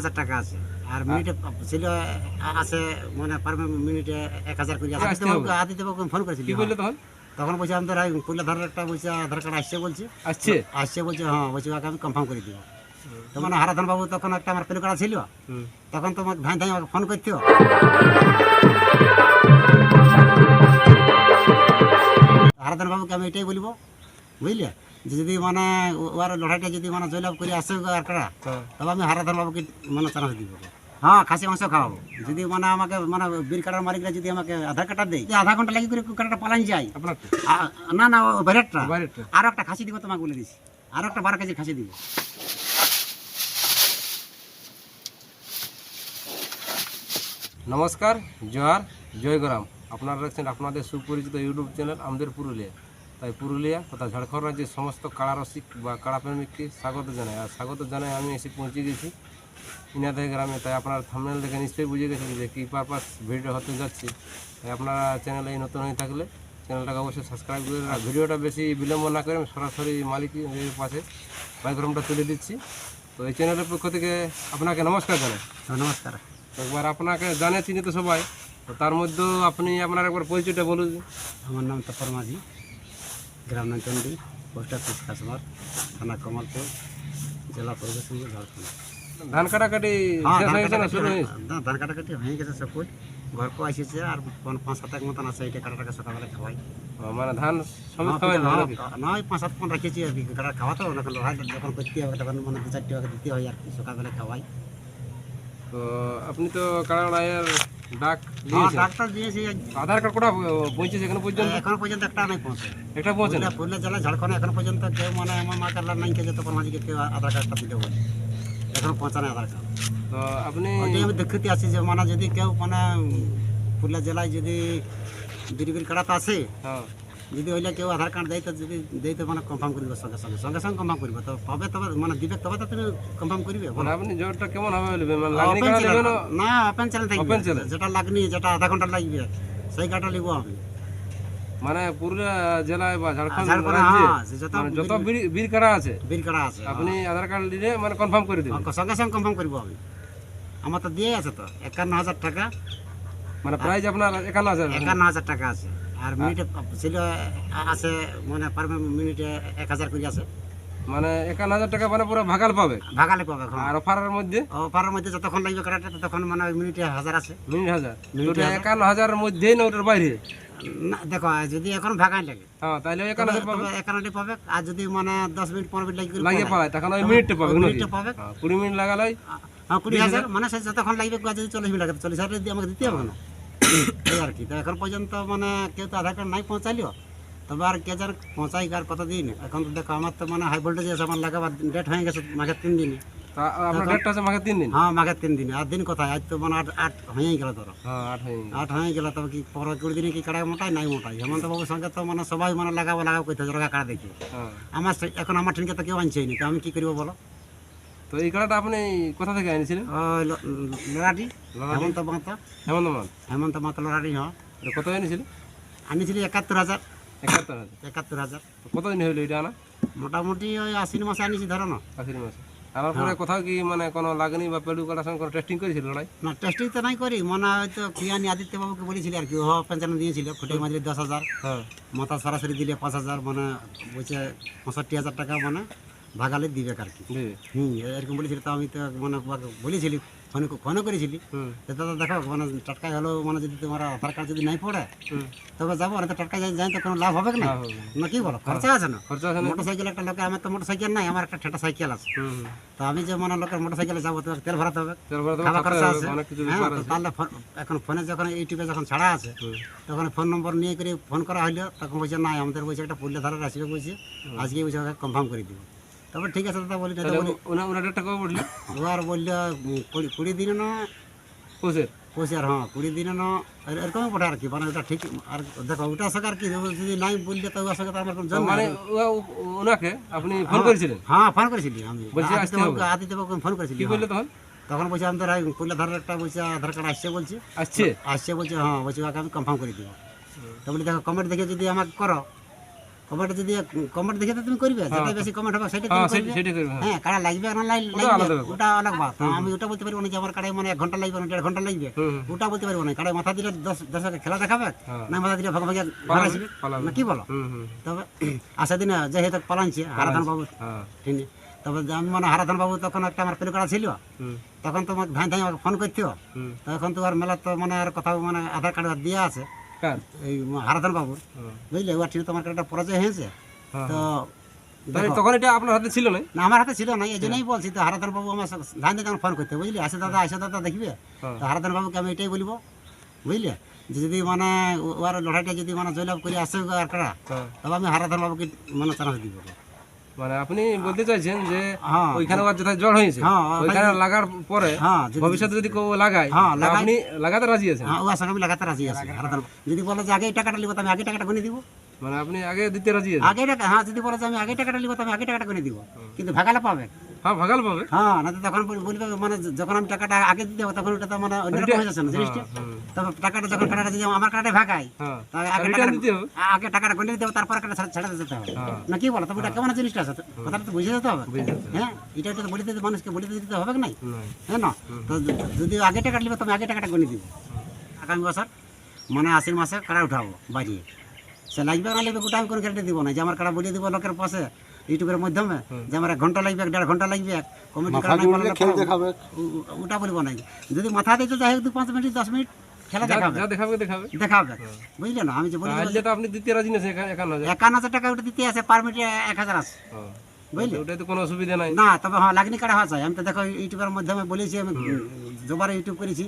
হাজার টাকা আছে। আর মিনিটে ছিল আছে মানে পার মিনিটে এক হাজার করে। আছে। আদিত্যবাবুকে আদিত্যবাবুকে ফোন করেছিল কি বললে তখন? তখন বলছে আমাদের পুরুলিয়া ধারের একটা বলছে আধার কার্ড আসছে বলছে। আসছে? আসছে বলছে হ্যাঁ বলছে ওকে আমি কনফার্ম করে দিব। তো মানে হারাধন বাবু তখন একটা আমার পেন কার্ড ছিল। তখন তো আমাকে ধাই ধাই আমাকে ফোন করতো হারাধন বাবুকে আমি এটাই বলব বুঝলে? যদি মানে ওর লড়াইটা যদি মানে জয়লাভ করে আসে আর কারা হ্যাঁ। তবে আমি হারাধন বাবুকে মানে চান্স দিব। হ্যাঁ খাসি মাংস খাওয়াবো। যদি মানে আমাকে মানে বীর কাটার মালিকরা যদি আমাকে আধার কার্ডটা দেয় আধা ঘণ্টা লাগি করে কাটাটা পালান যায়। আপনার না না বাইরেটা আরও একটা খাসি দিব তোমাকে বলে দিছি। আরও একটা বারো কেজি খাসি দিব। নমস্কার জোহার জয়গ্রাম। আপনারা দেখছেন আপনাদের সুপরিচিত ইউটিউব চ্যানেল আমাদের পুরুলিয়া। তাই পুরুলিয়া তথা ঝাড়খণ্ড রাজ্যের সমস্ত কাড়া রসিক বা কাড়া প্রেমিককে স্বাগত জানাই। আর স্বাগত জানাই আমি এসে পৌঁছে গেছি ইনাদের গ্রামে। তাই আপনার থামনেল দেখে নিশ্চয়ই বুঝে গেছেন যে কী পারপাস ভিডিও হতে যাচ্ছে। তাই আপনারা চ্যানেলে নতুন হয়ে থাকলে চ্যানেলটাকে অবশ্যই সাবস্ক্রাইব করে আর ভিডিওটা বেশি বিলম্ব না করে আমি সরাসরি মালিকের পাশে বাইক্রমটা তুলে দিচ্ছি। তো এই চ্যানেলের পক্ষ থেকে আপনাকে নমস্কার জানাই। তো নমস্কার। একবার আপনাকে জানে চিনি তো সবাই। তো তার মধ্যেও আপনি আপনার একবার পরিচয়টা বলুন। আমার নাম তপর মাঝি। গ্রাম নয়চন্ডী পোস্ট অফিস কাসমার থানা কমলপুর জেলা পূর্ব ঝাড়খণ্ড। ধান কাটাকাটি হ্যাঁ, ধান হয়ে কাটাকাটি হয়ে- ধান কাটাকাটি হয়ে গেছে সকল ঘরকে আসিছে আর পাঁচ- সাত এক মতন আছে এটা কাটাটাকে সকালবেলা খাওয়াই। মানে ধান হ্যাঁ, খাওয়াই না? নাকি? না ওই পাঁচ সাত পন রেখেছি কাটা খাওয়াতো যখন লড়াই যখন করতে হবে তখন মানে দু চারটি দিতে হয় আর কি সকালবেলা খাওয়াই। তো আপনি তো কাড়াড়াইয়ের ডাক হ্যাঁ দিয়েছেন ডাক্তার দিয়েছি। আধার কার্ড কোটা পৌঁছেছে এখানে পর্যন্ত? এখনও পর্যন্ত একটা নাই পৌঁছে। একটা পৌঁছে না? পুরুলিয়া জেলা ঝাড়খণ্ড এখনও পর্যন্ত কেউ মানে আমার মা কার্ড নাই খেয়েছে তখন মাঝে কেউ আধার কার্ডটা দিতে বলে। এখনও পৌঁছানো আধার কার্ড। তো আপনি আমি দেখতে আছি যে মানে যদি কেউ মানে পুরুলিয়া জেলায় যদি বিড়িবির কাটাতে আছে হ্যাঁ। যদি হইলে কেউ আধার কার্ড দেয় তো যদি দেয় তো মানে কনফার্ম করবে সঙ্গে সঙ্গে। সঙ্গে সঙ্গে কনফার্ম করবে। তো পাবে তবে মানে দিবে তবে তো তুমি কনফার্ম করবে। আপনি জোরটা কেমন হবে মানে না? ওপেন চ্যানেল থাকবে। যেটা লাগনি যেটা আধা ঘণ্টা লাগবে সেই কাটা লিখব আমি। মানে পুরুলিয়া জেলায় বা ঝাড়খণ্ড হ্যাঁ যত মানে যত বীর বীর আছে? বীর কাটা আছে আপনি আধার কার্ড দিলে মানে কনফার্ম করে দেবেন। হ্যাঁ, সঙ্গে সঙ্গে কনফার্ম করব আমি। আমার তো দিয়ে আছে তো একান্ন হাজার টাকা। মানে প্রাইস আপনার একান্ন হাজার। একান্ন হাজার টাকা আছে। আর মিনিটে ছিল আছে মানে পার মিনিটে এক হাজার করে আছে। মানে একান্ন হাজার টাকা মানে পুরো ভাগাল পাবে? ভাগালে পাবে আর অফারের মধ্যে? অফারের মধ্যে যতক্ষণ লাগবে কাটাটা ততক্ষণ মানে মিনিটে হাজার আছে। মিনিট হাজার? ওটা একান্ন হাজারের মধ্যেই না ওটার বাইরে? না দেখো যদি এখন ভাগাই লাগে। হ্যাঁ তাহলে একান্ন হাজার পাবে। একান্নটি পাবে আর যদি মানে দশ মিনিট পনেরো মিনিট লাগে লাগিয়ে পালায় তখন ওই মিনিটটা পাবে নাকি মিনিটে পাবে। হ্যাঁ, কুড়ি মিনিট লাগালে হ্যাঁ কুড়ি হাজার। মানে সে যতক্ষণ লাগবে যদি চল্লিশ মিনিট লাগে চল্লিশ হাজার আমাকে দিতে হবে না? এই আর কি তো এখন পর্যন্ত মানে কেউ তো আধার কার্ড নাই পৌঁছাইলো তবে আর কে যার পৌঁছাই আর কতদিন এখন তো দেখো আমার তো মানে হাই ভোল্টেজ আছে আমার লাগাবার ডেট হয়ে গেছে মাঘের তিন দিনে। দিন? হ্যাঁ মাঘের তিন দিনে। আর দিন কোথায়? আজ তো মানে আট আট হয়েই গেল ধরো। হ্যাঁ আট হয়ে। গেল। তবে কি পনেরো কুড়ি দিনে কি কাড়া মোটাই নাই মোটাই হেমন্ত বাবুর সঙ্গে তো মানে সবাই মানে লাগাবো লাগাবো করতে রোগা কাড়া দেখি। হ্যাঁ। আমার এখন আমার ট্রেনকে তো কেউ আনছেই তো আমি কি করব বলো? তো এই কার্ডটা আপনি কোথা থেকে এনেছিলেন লড়াটি? হেমন্ত মাতা হেমন্ত মান হেমন্ত মাতা লড়াটি হ্যাঁ কত এনেছিলেন? আনিছিলি একাত্তর হাজার। একাত্তর হাজার। একাত্তর হাজার। কতদিন হইল এটা আনা? মোটামুটি ওই আশ্বিন মাসে আনিছি ধরো না। আশির মাসে। আনার পরে কোথাও কি মানে কোনো লাগনি বা পেডু কাটার সঙ্গে কোনো টেস্টিং করেছিল লড়াই? না টেস্টিং তো নাই করি। মনে হয়তো কিয়ানি আদিত্য বাবুকে বলেছিলি আর কি। ও পেনশন দিয়েছিল ফুটে মাঝে দশ হাজার। হ্যাঁ। মাথা সরাসরি দিলে পাঁচ হাজার মানে বলছে পঁয়ষট্টি হাজার টাকা মানে ভাগালে দিবে আর কি। হুম এরকম বলেছিল তো আমি তো মানে বলেছিলি ফোনে ফোনও করেছিলি। তো দাদা দেখো মানে টাটকায় হলো মানে যদি তোমার আধার কার্ড যদি নাই পড়ে তবে যাব না তো টাটকায় যাই তো কোনো লাভ হবে না? হ্যাঁ, না। কি বলো খরচা আছে না? খরচা আছে মোটর সাইকেল একটা লোকে আমার তো মোটর সাইকেল নাই আমার একটা ঠেটা সাইকেল আছে। তো আমি যে মানে লোকের মোটর সাইকেলে যাব তো তেল ভরাতে হবে। খাওয়া খরচা আছে। হ্যাঁ তাহলে ফোন- এখন ফোনে যখন ইউটিউবে যখন ছাড়া আছে তখন ফোন নম্বর নিয়ে করে ফোন করা হইল তখন বলছে না আমাদের বলছে একটা পুরুলিয়া ধারে আসবে বলছে আজকে বলছে কনফার্ম করে দিব। তবে ঠিক আছে দাদা বলি দাদা বলি। ওনা ওনার ডেটটা কবে পড়লি ও আর বলল কুড়ি দিনে না কোসের? পৌঁছে আর হ্যাঁ কুড়ি দিনে না এর- এরকমই আর কি? মানে ওটা ঠিক আর দেখো ওটা সঙ্গে আর কি? যদি নাই বললে তো সঙ্গে তো আমার কোনো মানে ওনাকে আপনি ফোন করেছিলেন? হ্যাঁ ফোন করেছিলি আমি। বলছি আসতে আদিত্যবাবুকে আদিত্যবাবুকে ফোন করেছিলি কি বললে তখন? তখন বলছে আমাদের পুরুলিয়া ধারের একটা বলছে আধার কার্ড আসছে বলছে। আসছে? আসছে বলছে হ্যাঁ বলছে ওকে আমি কনফার্ম করে দিব। তো বলি দেখো কমেন্ট দেখে যদি আমাকে করো কমেন্ট যদি কমেন্ট দেখে তুমি করবে যেটা বেশি কমেন্ট হবে সেটা হ্যাঁ তুমি করবে। হ্যাঁ। হ্যাঁ কারা লাগবে না লাগবে ওটা অনেক বাত আমি ওটা বলতে পারব না যে আমার কাড়ায় মানে এক ঘণ্টা লাগবে না দেড় ঘণ্টা লাগবে। ওটা বলতে পারব না। কাড়ায় মাথা দিলে দশ দশকে খেলা দেখাবে হ্যাঁ। না মাথা দিলে ভাগ ভাগে আসবে না কি বলো? তবে আশা দিনে যে হেতু পালানছে হারাধন বাবু। হ্যাঁ। ঠিক আছে। তবে আমি মানে হারাধন বাবু তখন একটা আমার পেলে কাড়া ছিল তখন তো আমাকে ধাই ধাই আমাকে ফোন করতেও। তখন তো আর মেলা তো মানে আর কথা মানে আধার কার্ড দিয়ে আছে। কার? এই হারাধন বাবুর। বুঝলে? ওর ঠিক তোমার একটা পরাজয় হয়েছে। হ্যাঁ তো তাহলে তখন এটা আপনার হাতে ছিল না? না আমার হাতে ছিল না এই জন্যই বলছি তো হারাধন বাবু আমার ধান দিয়ে ফোন করতে বুঝলি? আসে দাদা আসে দাদা দেখবে? হ্যাঁ। তো হারাধন বাবুকে আমি এটাই বলব বুঝলে? যে যদি মানে ওয়ার ওর লড়াইটা যদি মানে জয়লাভ করে আসে আর কারা হ্যাঁ। তবে আমি হারাধন বাবুকে মানে চান্স দিব। মানে আপনি বলতে চাইছেন যে হ্যাঁ ওইখানে ওর যেটা জ্বর হয়েছে। হ্যাঁ, ওইখানে লাগার পরে হ্যাঁ যদি- ভবিষ্যতে যদি কেউ লাগায় হ্যাঁ, লাগাই- আপনি লাগাতে রাজি আছেন? হ্যাঁ লাগাতে রাজি আছে। যদি বলে যে আগে টাকাটা তো আমি আগে টাকাটা গুনে দিব। মানে আপনি আগে দিতে রাজি আছেন? আগে টাকা হ্যাঁ যদি বলে যে আমি আগে টাকাটা লিব তো আমি আগে টাকাটা গুনে দিব। কিন্তু ভাগালে পাবে। হ্যাঁ ভাগাল পাবে। হ্যাঁ না তখন বলবে মানে যখন আমি টাকাটা আগে দিতে হবে তখন ওটা তো মানে অন্যরকম হয়ে যাচ্ছে না জিনিসটা। হুম, তবে টাকাটা যখন টাকাটা যদি আমার কার্ডে ভাগাই হ্যাঁ। তাহলে আগে টাকাটা দিতে হবে। আগে টাকাটা গুনে দিতে হবে তারপর টাকাটা ছেড়ে- যেতে হবে। হ্যাঁ। না কি বলো তবে এটা কেমন জিনিসটা আছে? কথাটা তো বুঝে যেতে হবে। হ্যাঁ এটা এটা বলে দিতে মানুষকে বলে দিতে হবে কি নাই? নাই। হ্যাঁ না? তো যদি আগে টাকা নিবে তুমি আগে টাকাটা গুনে দিব। আগামী বছর মানে আশ্বিন মাসে কাড়া উঠাবো বাড়িয়ে। সে লাগবে না লাগবে গোটা আমি কোনো গ্যারান্টি দিব না। যে আমার কাটা বলিয়ে দিব লোকের পাশে ইউটিউবের মাধ্যমে যে আমার এক ঘণ্টা লাগবে এক দেড় ঘণ্টা লাগবে কমিটি ওটা বলব না। যদি মাথা দিতে যাই হোক দু পাঁচ মিনিট দশ মিনিট খেলা দেখাবে। যা দেখাবে দেখাবে। দেখাবে। বুঝলে না? আমি যে বলি আপনি দিতে রাজি না একান্ন হাজার। একান্ন হাজার টাকা ওটা দিতে আছে পার মিনিটে এক হাজার আছে। বুঝলে? ওটাই তো কোনো অসুবিধা নাই। না তবে হ্যাঁ লাগনি কাটা হওয়া চাই। আমি তো দেখো ইউটিউবের মাধ্যমে বলেছি আমি দুবার ইউটিউব করেছি।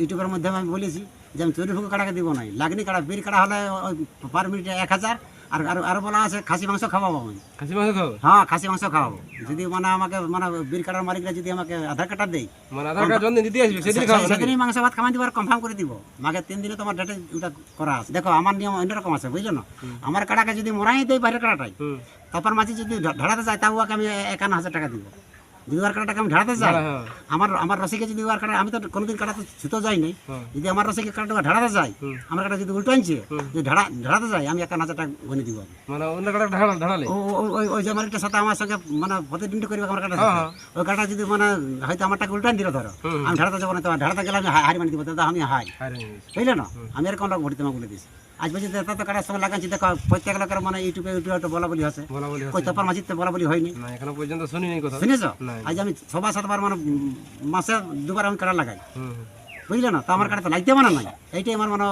ইউটিউবের মাধ্যমে আমি বলেছি যে আমি চুরি ফুকু কাটাকে দিব নাই। লাগনি কাটা বীর কাটা হলে পার মিনিটে এক হাজার আর আর আরও বলা আছে খাসি মাংস খাওয়াবো আমি। খাসি মাংস খাবে হ্যাঁ খাসি মাংস খাওয়াবো। যদি মানে আমাকে মানে বীর কাটার মালিকরা যদি আমাকে আধার কার্ডটা দেয় মানে আধার কার্ড যখন দিতে আসবে সেদিন নাকি? সেদিনই মাংস ভাত খাওয়াই দিব আর কনফার্ম করে দিব। মাকে তিন দিনে তোমার ডেটে ওটা করা আছে। দেখো আমার নিয়ম অন্যরকম আছে বুঝলো না? আমার কাটাকে যদি মরাই দেয় বাইরের কাটাটাই তারপর মাঝে যদি ঢাড়াতে যায় তাও আমি একান্ন হাজার টাকা দিব। যদি ওর কাটাটাকে আমি ঢাড়াতে যাই হ্যাঁ। আমার আমার রসিকে যদি ওর কাটা আমি তো কোনোদিন কাটাতে ছুতো যাই নাই হ্যাঁ। যদি আমার রসিকে কাটাটা ঢাড়াতে হুম। আমার কাটা যদি উল্টো আনছে যদি ঢাড়া ঢাড়াতে যায় আমি একান্ন হাজার টাকা গণে দিব। মানে অন্য কাটা ঢাড়ালে ওই যে মালিকটার সাথে আমার সঙ্গে মানে প্রতিদিন করবে আমার কাটা হ্যাঁ। ওই কাটা যদি মানে হয়তো আমার টাকা উল্টান দিল ধরো। আমি ঢাড়াতে যাব না তোমার ঢাড়াতে গেলে আমি হারি মানি দিব দাদা আমি হাই। বুঝলে না? আমি এরকম লোক ভর্তি তোমাকে বলে দিয়েছি। আজ পর্যন্ত এত তো কাটার সঙ্গে লাগাচ্ছি দেখো প্রত্যেক লোকের মানে ইউটিউবে ইউটিউবে বলা বলি আছে বলা বলি ওই তারপর মাঝিতে বলা বলি হয়নি? না এখনও পর্যন্ত শুনি নাই কথা শুনেছ? আজ আমি ছবার সাতবার মানে মাসে দুবার আমি কাটা লাগাই। বুঝলে না? তো আমার কাটা তো লাগতে মানে নাই। এইটাই আমার মানে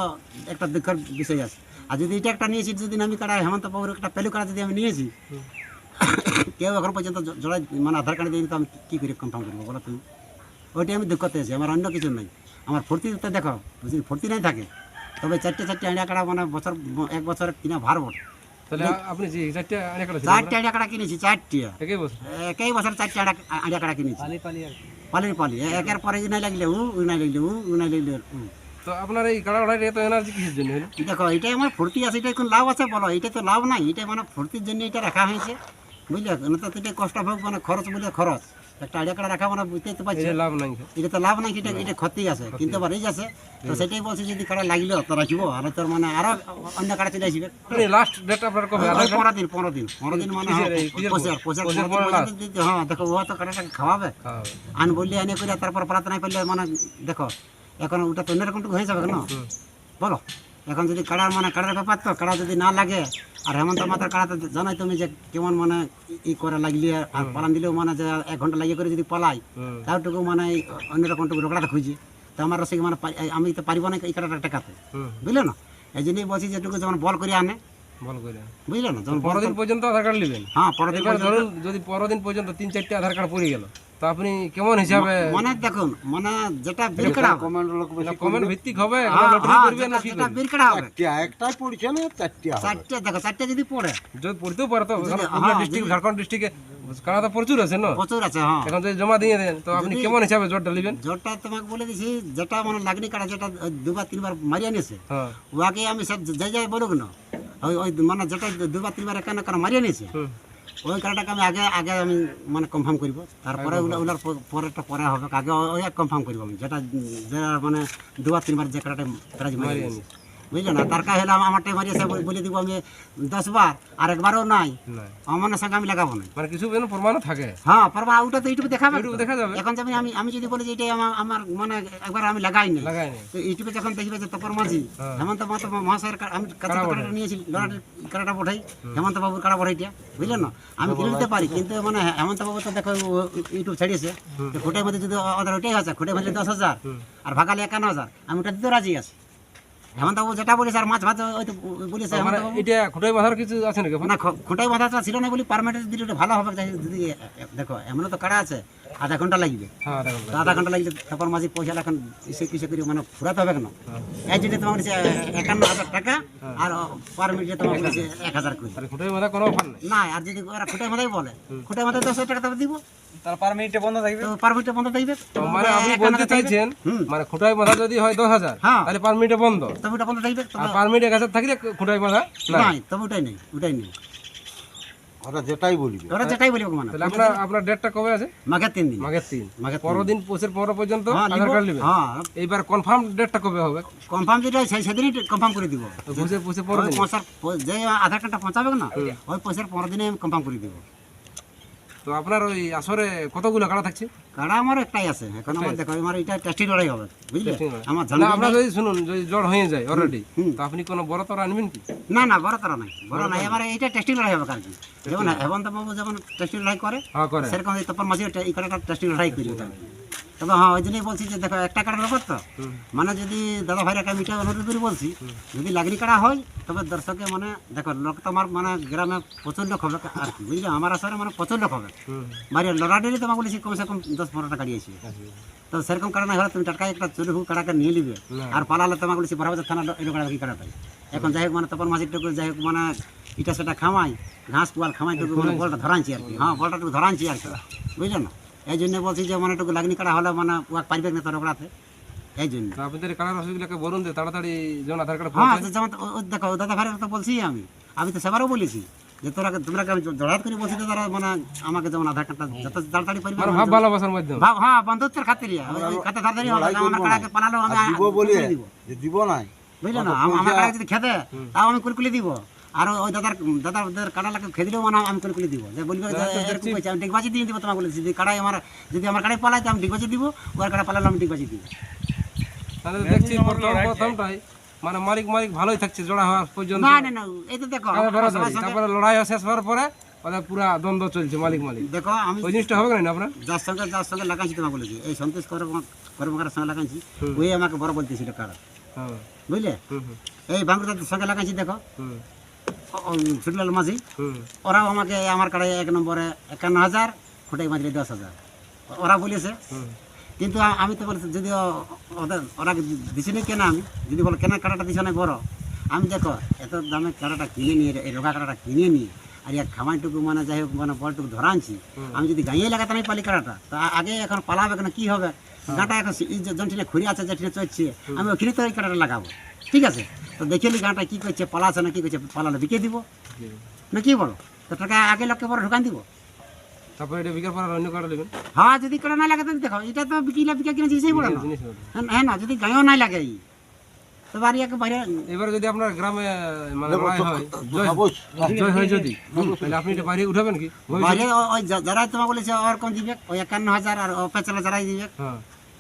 একটা দুঃখের বিষয় আছে। আর যদি এটা একটা নিয়েছি যদি আমি কাটা হেমন্ত বাবুর একটা পেলু কাটা যদি আমি নিয়েছি কেউ এখন পর্যন্ত জড়াই মানে আধার কার্ড দিয়ে দিতে আমি কী করে কনফার্ম করব বলো তুমি? ওইটাই আমি দুঃখতে আছি আমার অন্য কিছু নেই। আমার ফুর্তি তো দেখো যদি ফুর্তি নাই থাকে তবে চারটে চারটে আড়িয়া কাটা মানে বছর এক বছর কিনা ভার বট। তাহলে আপনি যে চারটে আনে কাটা চারটে আড়িয়া কাটা কিনেছি চারটে। একই বছর? একই বছর চারটে আড়া আড়িয়া কাটা কিনেছি। পালি পালি একের পরে ই নাই লাগলে উ উ নাই লাগলে উ উ নাই লাগলে উ। তো আপনার এই এত এনার্জি কিসের জন্য দেখো এটাই আমার ফুর্তি আছে এটা কোন লাভ আছে বলো এটা তো লাভ নাই এটা মানে ফুর্তির জন্য এটা রাখা হয়েছে। বুঝলে? না তো এটা কষ্ট হোক মানে খরচ বলে খরচ। একটা আইডিয়া কাটা রাখা মানে বুঝতেই তো পারছি? লাভ নাই। এটা তো লাভ নাই এটা এটা ক্ষতি আছে কিন্তু আবার এই আছে তো সেটাই বলছে যদি কাটা লাগল তো রাখব আর তোর মানে আরও অন্য কাটা চলে আসবে। লাস্ট ডেট আপনার কবে? ওই আধার পনেরো দিন পনেরো দিন। পনেরো দিন মানে হ্যাঁ দেখো ও তো কাটাটাকে খাওয়াবে। আন বললে আনে করে তারপর নাই পারলে মানে দেখো এখন ওটা তো অন্যরকম হয়ে যাবে না বলো। এখন যদি কাড়ার মানে কাড়ার ব্যাপার তো কাড়া যদি না লাগে আর হেমন্ত মাতার কাড়া তো জানাই তুমি যে কেমন মানে ই- করে লাগলি আর পালান দিলেও মানে যে এক ঘণ্টা লাগিয়ে করে যদি পালাই হুম। তারটুকু মানে অন্যরকম টুকু রোকড়াটা খুঁজি। তো আমার রসিক মানে আমি তো পারিব না এই কাড়াটা টেকাতে বুঝলে না? এই জন্যই বলছি যেটুকু যেমন বল করে আনে। করে বুঝলে না? যেমন বল পনেরো দিন পর্যন্ত আধার কার্ড নেবেন। হ্যাঁ পরদিন ধরুন যদি পরদিন পর্যন্ত তিন চারটে আধার কার্ড পড়ে গেল তো আপনি কেমন হিসাবে মানে দেখুন মানে যেটা বীর কাড়া হবে। কমেন্ট ভিত্তিক হবে হ্যাঁ, লটারি হ্যাঁ, করবে না কি যেটা করবে? বীর কাড়া হবে। একটাই পড়ছে না চারটে হবে। চারটে দেখো চারটে যদি পড়ে। যদি পড়তেও পারে তো হ্যাঁ, ডিস্ট্রিক্ট ঝাড়খণ্ড ডিস্ট্রিক্টে তো প্রচুর আছে না? প্রচুর আছে হ্যাঁ। এখন যদি জমা দিয়ে দেন তো আপনি কেমন হিসাবে জোরটা নেবেন? জোরটা তোমাকে বলে দিছি যেটা মানে লাগনি কাটা যেটা দুবার তিনবার মারিয়ে নিয়েছে হ্যাঁ। ওয়াকে আমি সব যাই যাই বলুক না ওই মানে যেটা দুবার তিনবার একান্ন কারণ মারিয়ে নিয়েছে হুম। ওই কারাটাকে আমি আগে আগে আমি মানে কনফার্ম করব। তারপরে ওগুলা ওগুলার পরেরটা পরে হবে। আগে ওই কনফার্ম করব আমি। যেটা যেটা মানে দুবার তিনবার যে কাটাটা প্রাইজ নিয়েছে বুঝলে না? তার হলে আমার টাইম এসে বলে- দিব আমি দশ বার আর একবারও নাই। আমার সঙ্গে আমি লাগাবো না। মানে কিছু যেন প্রমাণও থাকে। হ্যাঁ পারবা ওটা তো ইউটিউবে দেখাবে ইউটিউবে দেখা যাবে। এখন যেমন আমি আমি যদি বলি যে এটাই আমার আমার মানে একবার আমি লাগাই নি লাগাই তো ইউটিউবে যখন দেখবে যে তপর মাঝি হ্যাঁ। হেমন্ত মাহাতো মহাশয়ের আমি কাছে নিয়েছি লড়াটি কাড়াটা পঠাই হেমন্ত বাবুর কাড়া পঠাইটা বুঝলেন না? আমি কিনে নিতে পারি কিন্তু মানে হেমন্ত বাবু তো দেখো ইউটিউব ছাড়িয়েছে। তো মধ্যে যদি ওদের ওটাই আছে খুঁটে মধ্যে দশ হাজার আর ভাগালে একান্ন হাজার আমি ওটা দিতে রাজি আছি। হেমন্ত বাবু যেটা বলেছে আর মাছ ভাত ওই তো বলেছে মানে এটা খুঁটাই মাথার কিছু আছে নাকি না খোঁটাই বাঁধাটা ছিল না বলি পারমিট দিলে ভালো হবে যদি দেখো এমন তো কাড়া আছে আধা ঘণ্টা লাগবে। হ্যাঁ আধা ঘণ্টা। লাগলে তারপর মাঝে পয়সা এখন কিসে কিসে করে মানে ফুরাতে হবে কেন? এই জন্য তোমার একান্ন হাজার টাকা আর পার মিনিটে তোমার এক হাজার করে। খুঁটাই কোনো না আর যদি ওরা খুঁটে মাথায় বলে খুঁটে মাথায় দশ হাজার টাকা তবে দিব। তার পার মিনিটে বন্ধ থাকবে? পার মিনিটে বন্ধ থাকবে? মানে আপনি বলতে চাইছেন মানে খুঁটাই যদি হয় দশ হাজার হ্যাঁ। তাহলে পার মিনিটে বন্ধ। তবে ওটা বন্ধ থাকবে? আর পার মিনিটে কাছে থাকলে খুঁটাই মাথা নাই? তবে ওটাই নেই ওটাই নেই। ওরা যেটাই বলবে। ওরা যেটাই বলি মানে। তাহলে আপনার আপনার ডেটটা কবে আছে? মাঘের তিন দিন। মাঘের তিন। মাঘের পনেরো দিন। পৌষের পনেরো পর্যন্ত হ্যাঁ আধার কার্ড নেবেন হ্যাঁ। এইবার কনফার্ম ডেটটা কবে হবে? কনফার্ম যেটা সেই সেদিনই কনফার্ম করে দিব। তো পৌষে পৌষে পনেরো দিন যে আধার কার্ডটা পৌঁছাবে না ওই পয়সার পনেরো দিনে কনফার্ম করে দিব। তো আপনার ওই আসরে কতগুলো কাড়া থাকছে? কাড়া আমার একটাই আছে। এখন আমার দেখো আমার এটা টেস্টিং লড়াই হবে বুঝলে? আমার না আপনার যদি শুনুন যদি জ্বর হয়ে যায় অলরেডি তো আপনি কোনো বড় তারা আনবেন কি? না না বড় তারা নাই বড় নাই। আমার এটা টেস্টিং লড়াই হবে কালকে। যেমন হেমন্ত বাবু যেমন টেস্টিং লড়াই করে হ্যাঁ করে। সেরকম তারপর তপন মাঝে এই কাড়াটা টেস্টিং লড়াই করি। তবে হ্যাঁ ওই জন্যই বলছি যে দেখো একটা কাটার ব্যাপার তো। মানে যদি দাদা ভাইরা আমি এটা অনুরোধ করে বলছি যদি লাগনি কাটা হয় তবে দর্শকে মানে দেখো লোক তো আমার মানে গ্রামে প্রচুর লোক হবে আর কি বুঝলে? আমার আসরে মানে প্রচুর লোক হবে হুম বাড়ি লড়াডেলি তোমাকে বলেছি কমসে কম দশ পনেরো টাকা দিয়েছি তো সেরকম কারণে হলে তুমি টাটকা একটা চুরি হুক কাটাকে নিয়ে নিবে। আর পালালে তোমাকে বলেছি বড়বাজার থানা এলো কাটা কি কাটাটাই এখন যাই হোক মানে তখন মাঝিটুকু যাই হোক মানে ইটা সেটা খামাই ঘাস পুয়াল খামাই টুকু মানে বলটা ধরানছি আর কি। হ্যাঁ বলটা টুকু ধরানছি আর কি। বুঝলে না? এই জন্য বলছি যে মানে টুকু লাগনি কাটা হলে মানে উয়াক পারবে না তোর ওগুলাতে এই জন্য তো আপনাদের কাড়ার রসগুলোকে বলুন যে তাড়াতাড়ি যেমন আধার কার্ড হ্যাঁ তো যেমন দেখো দাদা ভাইয়ের তো বলছি আমি। আমি তো সেবারও বলেছি যে তোরা তোমরা আমি জড়াত করে বলছি তারা মানে আমাকে যেমন আধার কার্ডটা যত তাড়াতাড়ি পারবে মানে ভাব ভালোবাসার মাধ্যমে। ভাব হ্যাঁ বন্ধুত্বের খাতিরে। খাতে তাড়াতাড়ি হবে আমার কাড়াকে পালালো আমি দিব বলে দিব। যে দিব নাই। বুঝলে না? আমার কাড়া যদি খেতে তাও আমি কুলকুলি দিব। আর ওই দাদার দাদা দাদার ওদের কাড়ালাকে খেতে দিলেও মানে আমি কুলকুলি দিব। যে বলবে এরকম কইছে, আমি ডিগবাজি দিয়ে দিব তোমাকে বলেছি যদি কাড়াই আমার যদি আমার কাড়াই পালাই তো আমি ডিগবাজি দিব ওর কাড়া পালালে আমি ডিগবাজি দিব। তাহলে দেখছি প্রথম প্রথমটাই মানে মালিক মালিক ভালোই থাকছে জোড়া হওয়ার পর্যন্ত। না না না এই তো দেখো তারপরে লড়াই শেষ হওয়ার পরে ওদের পুরা দ্বন্দ্ব চলছে মালিক মালিক। দেখো আমি ওই জিনিসটা হবে না আপনার? যার সঙ্গে যার সঙ্গে লাগাইছি তোমাকে বলেছি এই সন্তোষ কর্মকারের সঙ্গে লাগাইছি ওই আমাকে বড় বলতেছিল কাড়া হ্যাঁ। বুঝলে? এই বাংলাদেশের সঙ্গে লাগাইছি দেখো। হুম মাঝি? ওরাও আমাকে আমার কাড়াই এক নম্বরে একান্ন হাজার খোটাই মাঝে দশ হাজার। ওরা বলেছে। কিন্তু আমি তো বলছি যদি ওরা দিছে নি কেন আমি? যদি বলো কেন কাটাটা দিছে না বড়। আমি দেখো এত দামে কাটাটা কিনে নিয়ে এই রোগা কাটাটা কিনে নিয়ে আর এক খামাইটুকু মানে যাই হোক মানে বলটুকু ধরানছি আমি যদি গাঁয়ে লাগাতে নাই পালি কাটাটা তো আগে এখন পালাবে কেন কি হবে? গাঁটা এখন জনটিনে খুঁড়ি আছে যেটিনে চলছে আমি ওখানে তো ওই কাটাটা লাগাবো। ঠিক আছে? তো দেখে নি গাঁটা কি করছে পালাছে না কি করছে পালালে বিকে দিব। না কি বলো? তো টাকা আগে লোককে বড় ঢুকান দিব। তারপরে এটা বিকার পর আর অন্য কাটা নেবেন? হ্যাঁ যদি কাটা না লাগে তো দেখো এটা তো বিকিলা বিকা কিনা জিনিসই বড় না। জিনিস হবে। হ্যাঁ হ্যাঁ না যদি গাঁয়েও নাই লাগে ই, তো বাড়ি একে বাইরে এবারে যদি আপনার গ্রামে মানে লড়াই হয় জয় অবশ্যই জয় হয় যদি তাহলে আপনি এটা বাইরে উঠাবেন কি? ভবিষ্যতে? বাইরে ও- ওই যা- যারা তোমার বলেছে ওরকম দিবে? ওই একান্ন হাজার আর অপেচালা যারাই দিবে। হ্যাঁ।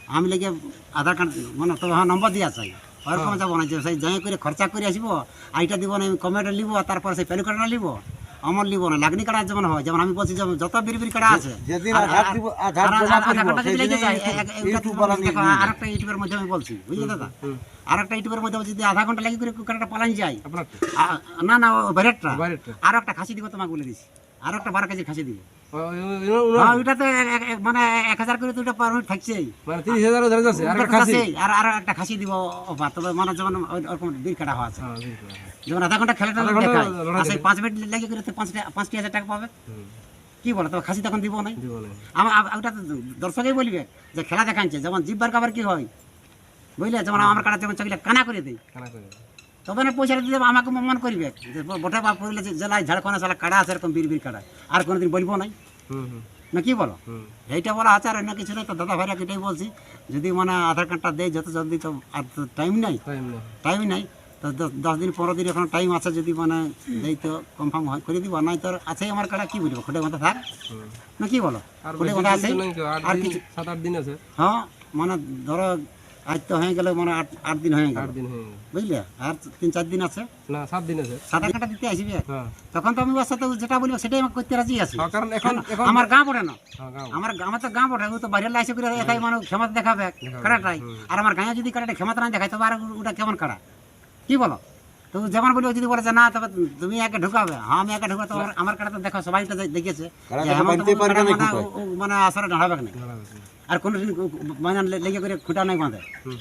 আমি লেগে আধার কার্ড মানে তো হ্যাঁ নম্বর দিয়া চাই। ওরকম যাব না যে সেই যাই করে খরচা করে আসব আইটা দিব না আমি কমেন্ট নিব তারপর সেই প্যান কার্ডটা নিব আমার নিব না লাগনি কার্ড যেমন হয়। যেমন আমি বলছি যেমন যত বিড়ি বিড়ি কার্ড আছে আর- আধার আর- দিব আধার আর- আর- জমা আধার করিব কার্ডটা যদি লেগে সেদিনই যায়, এ- এ- এটা ইউটিউব তোমার বালা নিয়ে দেখো, নিবে। আরেকটা ইউটিউবের মধ্যে আমি বলছি বুঝলি দাদা? আরেকটা ইউটিউবের মধ্যে যদি আধা ঘণ্টা লাগে করে কার্ডটা পালান যায় না না বাইরেরটা আর একটা খাসি দিব তোমাকে বলে দিছি আর একটা বারো কেজি খাসি দিব। হ্যাঁ তো মানে এক হাজার করে দুটো পারমিট থাকছেই। মানে তিরিশ আর তো। আর একটা খাসি দিব অফার। তবে মানে যেমন ওই- ওরকম বীর কাটা হওয়া আছে। হ্যাঁ। যেমন আধা ঘণ্টা খেলাটা দেখায়। পাঁচ মিনিট করে তো পাঁচটা পাঁচটি হাজার টাকা পাবে। কি বলো তবে খাসি তখন দিব না। আমার আ- ওটা তো দর্শকেই বলবে যে খেলা দেখাচ্ছে যেমন জিব্বার কাবার কি হয়? বুঝলে? যেমন আমার কাটা যেমন চকলে কানা করে কানা তবে না পয়সা দিতে আমাকে মন করবে। যে বটে বা পড়লে যে জেলায় ঝাড়খণ্ডে সালা কাড়া আছে এরকম বীর বীর কাড়া আর কোনোদিন বলব নাই? না কি বলো? এইটা বলা আছে আর অন্য কিছু নেই তো দাদা ভাইরা এটাই বলছি। যদি মানে আধার কার্ডটা দেয় যত জলদি তো আর টাইম নাই। টাইম নাই। তো দশ দিন পনেরো দিন এখন টাইম আছে যদি মানে দেই তো কনফার্ম হয় করে দিব। নাই তো আছেই আমার কাটা কি বলব? খুঁটে মাথা থাক। না কি বলো? খুঁটে দিন আছে। আর কিছু সাত আট দিন আছে। হ্যাঁ মানে ধরো আজ তো হয়ে গেল মানে আট আট দিন হয়ে গেল। আট দিন হয়ে গেল। বুঝলে? আর তিন চার দিন আছে। না সাত দিন আছে। সাঁতার কাটা দিতে আসবি। হ্যাঁ। তখন তো আমি ওর সাথে যেটা বলব সেটাই আমাকে করতে রাজি আছি। হ্যাঁ, কারণ এখন আমার গাঁ পড়ে না। হ্যাঁ, আমার আমার তো গাঁ পড়ে তো বাইরে লাইসে করে একাই মানে ক্ষমতা দেখাবে কাটাটাই আর আমার গাঁয়ে যদি কাটাটা ক্ষমতা না দেখায় তবে আর ওটা কেমন কাটা কি বলো? তো যেমন বলি যদি বলে যে না তবে তুমি একে ঢুকাবে। হ্যাঁ আমি একে ঢুকাতে আমার আমার কাটা তো দেখো সবাই তো দেখেছে মানে ও মানে আসরে ঢালবে না। আর কোনো দিন মানে লেগে করে খুঁটা নাই বাঁধে। হুম।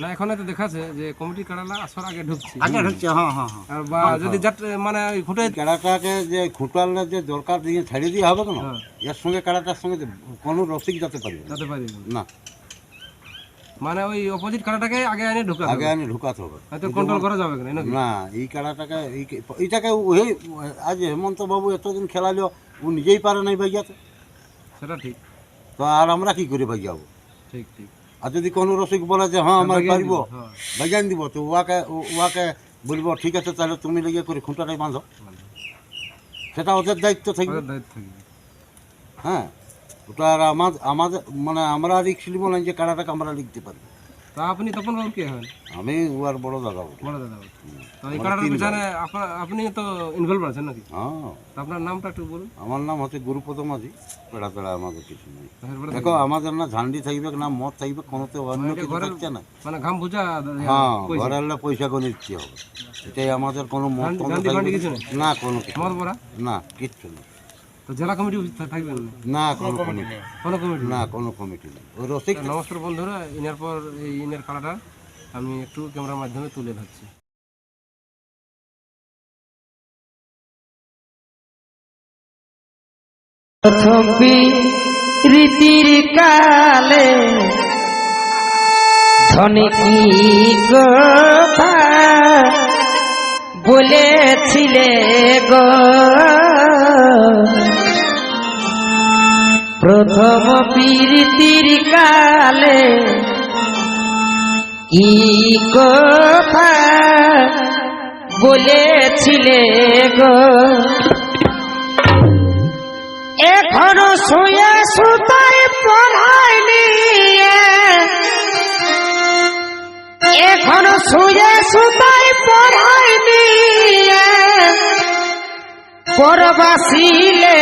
না এখন তো দেখাছে যে কমিটি কাড়ালা আসর আগে ঢুকছে। আগে ঢুকছে হ্যাঁ হ্যাঁ হ্যাঁ। আর বা যদি যাট মানে ওই ফুটে কাড়াটাকে যে খুঁটালে যে দরকার দিয়ে ছাড়িয়ে দিয়ে হবে কেন? হ্যাঁ। এর সঙ্গে কাড়াটার সঙ্গে কোনো রসিক যেতে পারবে না। যেতে পারি। না। মানে ওই অপোজিট কাড়াটাকে আগে এনে ঢুকা আগে আমি ঢুকাতে হবে। হয়তো কন্ট্রোল করা যাবে না না এই কাড়াটাকে এই এইটাকে ওই আজ হেমন্ত বাবু এতদিন খেলালো ও নিজেই পারে নাই ভাইয়াতে সেটা ঠিক। তো আর আমরা কি করে ভাইয়াবো ঠিক ঠিক। আর যদি কোনো রসিক বলে যে হ্যাঁ আমরা পারিব। ভাইজান দিব তো ওয়াকে উহাকে ওয়াকে বলব ঠিক আছে তাহলে তুমি লেগে করে খুঁটাটাই বাঁধো। সেটা ওদের দায়িত্ব থাকবে। হ্যাঁ। ওটা আর আমাদের আমাদের মানে আমরা রিক্স নিব না যে কারাটাকে আমরা লিখতে পারি তা আপনি তপন বাবু কে হন? আমি ওর বড় দাদা বড় দাদা। তো এই কাড়াটার পিছনে আপনার আপনি তো ইনভলভ আছেন নাকি? হ্যাঁ। আপনার নামটা একটু বলুন। আমার নাম হচ্ছে গুরুপদ মাঝি। পেড়া পেড়া আমাদের কিছু নেই। দেখো আমাদের না ঝান্ডি থাকবে না মদ থাকবে কোনোতে অন্য কিছু থাকছে না। মানে ঘাম বুঝা হ্যাঁ ঘরে এলে পয়সা করে দিতে হবে। এটাই আমাদের কোনো মদ কোনো কিছু না কোনো কিছু মদ না কিচ্ছু না তো জেলা কমিটি থাকবেন? না? না কোনো কমিটি কোনো কমিটি না কোনো কমিটি নেই। ওই রসিক নমস্কার বন্ধুরা ইনার পর এই ইনের আমি একটু ক্যামেরার মাধ্যমে তুলে ধরছি। ছবি রীতির কালে ধনকি কথা বলেছিলে গো? প্রথম প্রীতির কালে কি কথা বলেছিলে গো? এখনও শুয়ে সুতায় পড়ায়নি এখনও শুয়ে সুতায় পড়ায়নি পরবাসিলে